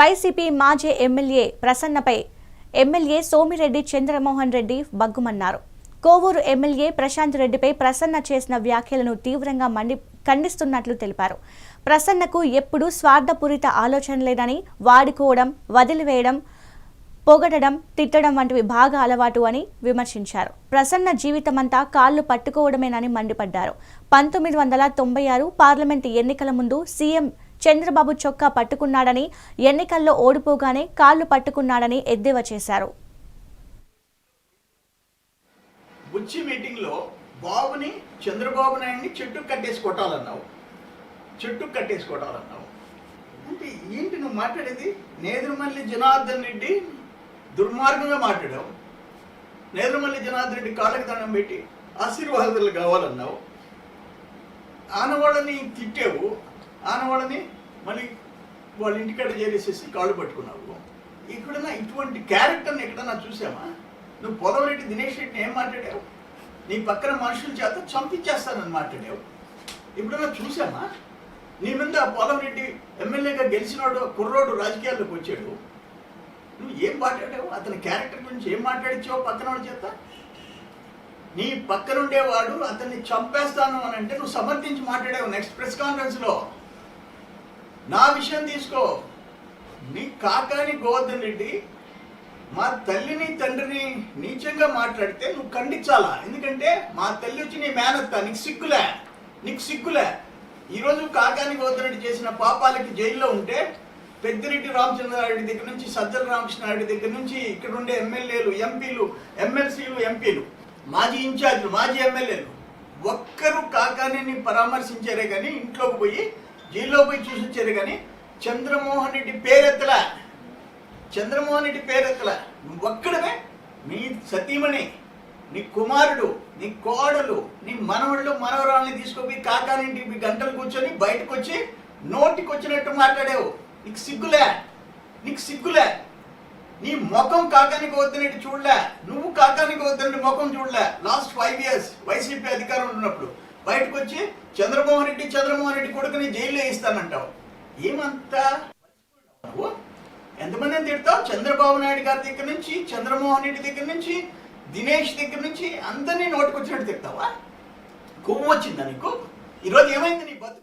YCP మాజీ MLA ప్రసన్నపై MLA Somireddy Chandramohan Reddy బగ్గుమన్నారు కోవూరు ఎమ్మెల్యే ప్రశాంత్ రెడ్డిపై ప్రసన్న చేసిన వ్యాఖ్యలను తీవ్రంగా మండి ఖండిస్తున్నట్లు తెలిపారు. ప్రసన్నకు ఎప్పుడూ స్వార్థపూరిత ఆలోచనలేదని వాడుకోవడం వదిలివేయడం పొగడడం తిట్టడం వంటివి బాగా అలవాటు అని విమర్శించారు. ప్రసన్న జీవితమంతా కాళ్ళు పట్టుకోవడమేనని మండిపడ్డారు. పంతొమ్మిది వందల తొంభై ఆరు పార్లమెంటు ఎన్నికల ముందు సీఎం చంద్రబాబు చొక్కా పట్టుకున్నాడని ఎన్నికల్లో ఓడిపోగానే కాళ్ళు పట్టుకున్నాడని ఎద్దేవా చేశారు. బుచ్చి మీటింగ్లో బాబుని చంద్రబాబు నాయుడిని చెట్టు కట్టేసి కొట్టాలన్నావు. చెట్టు కట్టేసి కొట్టాలన్నావు. అంటే ఏంటి నువ్వు మాట్లాడేది? నేదురుమల్లి జనార్దన్ రెడ్డి దుర్మార్గంగా మాట్లాడావు. నేదురుమల్లి జనార్దన్ రెడ్డి కాళ్ళకి దండం పెట్టి ఆశీర్వాదాలు కావాలన్నావు. ఆనవాళ్ళని తిట్టావు. ఆనవాళ్ళని మళ్ళీ వాళ్ళ ఇంటికాడ చేరేసేసి కాళ్ళు పట్టుకున్నావు. ఇక్కడన్నా ఇటువంటి క్యారెక్టర్ని ఎక్కడన్నా చూసామా నువ్వు పొలవరెడ్డి దినేష్ రెడ్డిని ఏం మాట్లాడావు? నీ పక్కన మనుషుల చేత చంపించేస్తానని మాట్లాడావు. ఇప్పుడన్నా చూసామా నీ మీద ఆ పొలవరెడ్డి ఎమ్మెల్యేగా గెలిచినోడు కుర్రోడు రాజకీయాల్లోకి వచ్చాడు. నువ్వు ఏం మాట్లాడావు? అతని క్యారెక్టర్ గురించి ఏం మాట్లాడించావు పక్కన వాళ్ళ చేత? నీ పక్కన ఉండేవాడు అతన్ని చంపేస్తాను అని అంటే నువ్వు సమర్థించి మాట్లాడావు నెక్స్ట్ ప్రెస్ కాన్ఫరెన్స్లో నా విషయం తీసుకో. నీ కాకాని గోవర్ధన్ రెడ్డి మా తల్లిని తండ్రిని నీచంగా మాట్లాడితే నువ్వు ఖండించాలా? ఎందుకంటే మా తల్లి వచ్చి నీ మేనత్త నీకు సిగ్గులే నీకు సిగ్గులే. ఈరోజు కాకాని గోవర్ధన్ రెడ్డి చేసిన పాపాలకి జైల్లో ఉంటే పెద్దిరెడ్డి రామచంద్రారెడ్డి దగ్గర నుంచి సజ్జల రామకృష్ణారెడ్డి దగ్గర నుంచి ఇక్కడ ఉండే ఎమ్మెల్యేలు ఎంపీలు ఎమ్మెల్సీలు ఎంపీలు మాజీ ఇన్ఛార్జీలు మాజీ ఎమ్మెల్యేలు ఒక్కరు కాకాని పరామర్శించారే కానీ ఇంట్లోకి పోయి జైల్లో పోయి చూసి వచ్చారు కానీ చంద్రమోహన్ రెడ్డి పేరెత్తల. చంద్రమోహన్ రెడ్డి పేరెత్తల. నువ్వు ఒక్కడమే నీ సతీమణి నీ కుమారుడు నీ కోడలు నీ మనవళ్ళు మనవరాల్ని తీసుకుపోయి కాకానింటి గంటలు కూర్చొని బయటకు వచ్చి నోటికి వచ్చినట్టు మాట్లాడావు. నీకు సిగ్గులే. నీకు సిగ్గులే. నీ ముఖం కాకానికి వద్దనట్టు చూడలే. నువ్వు కాకానికి వద్దనట్టు ముఖం చూడలే. లాస్ట్ ఫైవ్ ఇయర్స్ వైసీపీ అధికారంలో ఉన్నప్పుడు. బయటకు వచ్చి చంద్రమోహన్ రెడ్డి చంద్రమోహన్ రెడ్డి కొడుకుని జైల్లో ఇస్తానంటావు ఏమంతా ఎంతమందిని తిడతావు? చంద్రబాబు నాయుడు గారి దగ్గర నుంచి చంద్రమోహన్ రెడ్డి దగ్గర నుంచి దినేష్ దగ్గర నుంచి అందరినీ నోటుకొచ్చినట్టు తిడతావా? కొవ్వు వచ్చిందా నీకు? ఈరోజు ఏమైంది నీ బతుకు?